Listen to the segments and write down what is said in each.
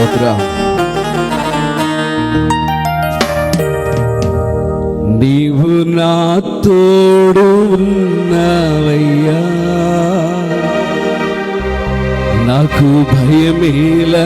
స్తోత్రం. నీవు నా తోడు ఉన్నవయ్యా. నాకు భయమేల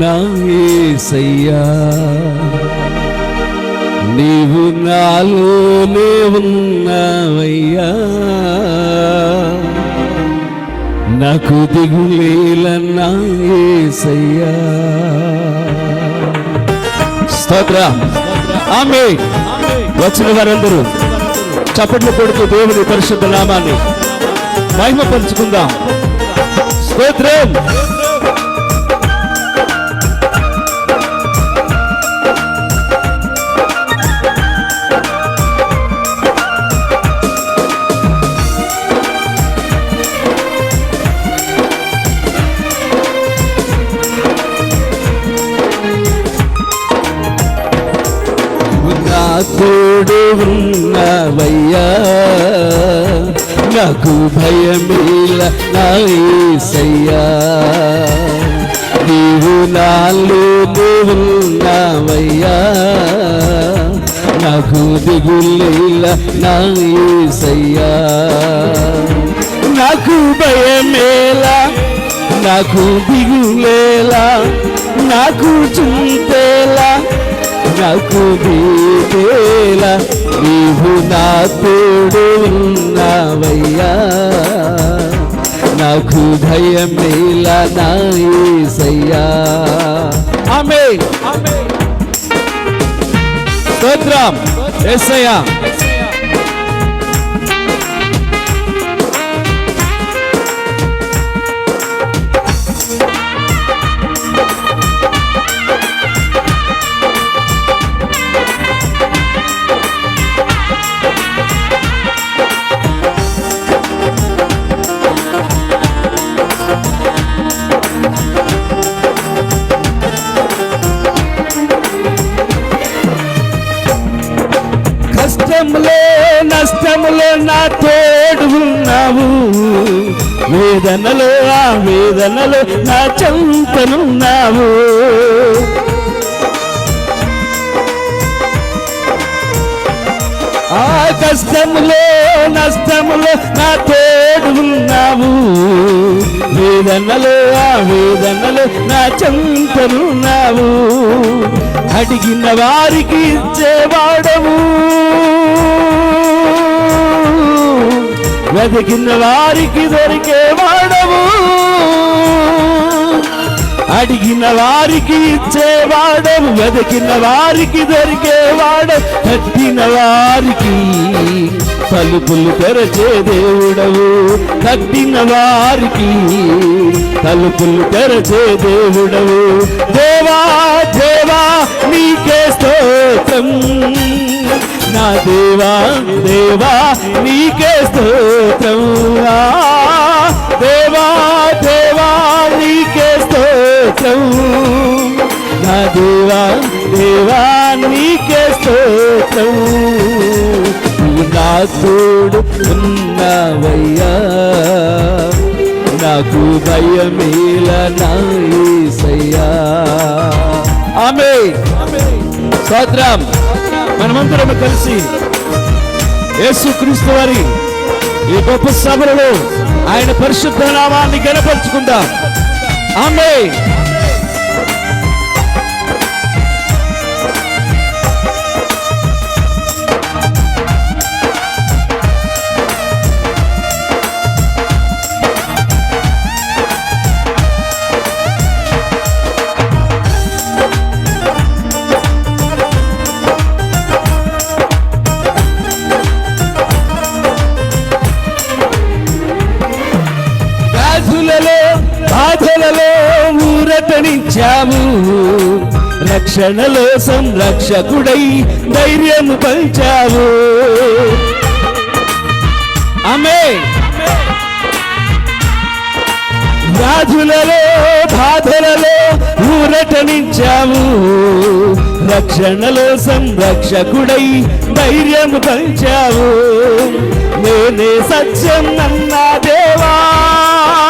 నా యేసయ్యా నీవు నాలోనే ఉన్నవయ్యా. నాకు దిగులేల నా స్తోత్ర. ఆమె. వచ్చిన వారందరూ చప్పట్లు కొడుతూ దేవుని పరిశుద్ధ నామాన్ని మహిమపరుచుకుందాం. స్తోత్రం. తోడు ఉన్నవయ్యా. నాకు భయమేల నాయసయ్యా. నీవు నాలో ఉన్నవయ్యా. నాకు దిగులేల నాయసయ్యా. నాకు భయమేలా నాకు దిగులేలా నాకు చింతేలా నాకు దీపేలా నీవు నా తోడు ఉన్నావయ్యా. నాకు భయమేల నా యేసయ్యా ఆమె స్తోత్రం. యేసయ్యా నష్టంలో నా తోడు ఉన్నావు. వేదనలో ఆ వేదనలో నా చెంతనున్నావు. ఆ కష్టములో నష్టములో నా తోడు ఉన్నావు. వేదనలో ఆ వేదనలో నా చెంతనున్నావు. అడిగిన వారికి ఇచ్చేవాడవు. వెతికిన వారికి దొరికే వాడవు అడిగిన వారికి ఇచ్చేవాడవు వెతికిన వారికి దొరికేవాడు కట్టిన వారికి తలుపులు తెరచే దేవుడవు. కట్టిన వారికి తలుపులు తెరచే దేవుడవు. దేవా దేవా నీకే స్తోత్రం. నా దేవా దేవా నీకే స్తోత్రం. దేవా దేవా నీకే స్తోత్రం. నా దేవా దేవా నీకే స్తోత్రం. నా తోడు ఉన్నవయ్యా. నాకు భయమేల నాయసయ్యా ఆమె స్తోత్రం మనమందరం కలిసి యేసుక్రీస్తు వారి ఈ గొప్ప సభలలో ఆయన పరిశుద్ధ నామాన్ని గనపరుచుకుందాం ఆమె మరణించాము రక్షణలో సంరక్షకుడై ధైర్యము పంచావు. ఆమె. రాజులలో బాధలలో ఊరటనించాము. రక్షణలో సంరక్షకుడై ధైర్యము పంచావు. నేనే సత్యం అన్నా దేవా.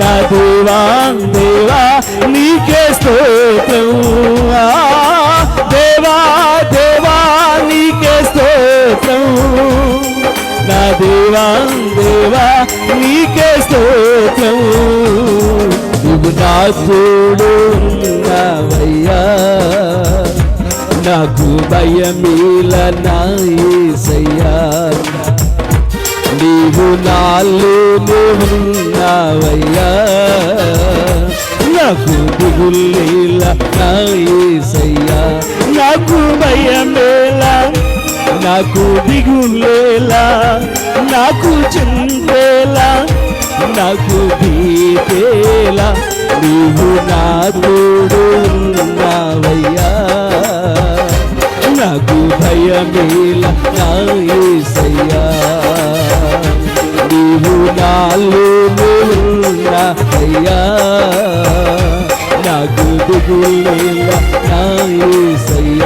నా దేవా దేవా నీకే స్తోత్రం. దేవా దేవా నీకే స్తోత్రం. నా దేవా దేవా నీకే స్తోత్రం. నువ్వు నా తోడు ఉన్నావయ్యా. నాకు భయమీల నా యేసయ్యా నీవు నాలోనే ఉన్నావయ్యా నాకు దిగులేలా నా యేసయ్యా నాకు భయమేలా నాకు దిగులేలా నాకు చింతేలా నాకు దీపేలా నీవు నా తోడు ఉన్నావయ్యా. నాకు భయమేల నా యేసయ్యా నీవు నాలో అయ్యా. నాకు దిగులేల నా యేసయ్యా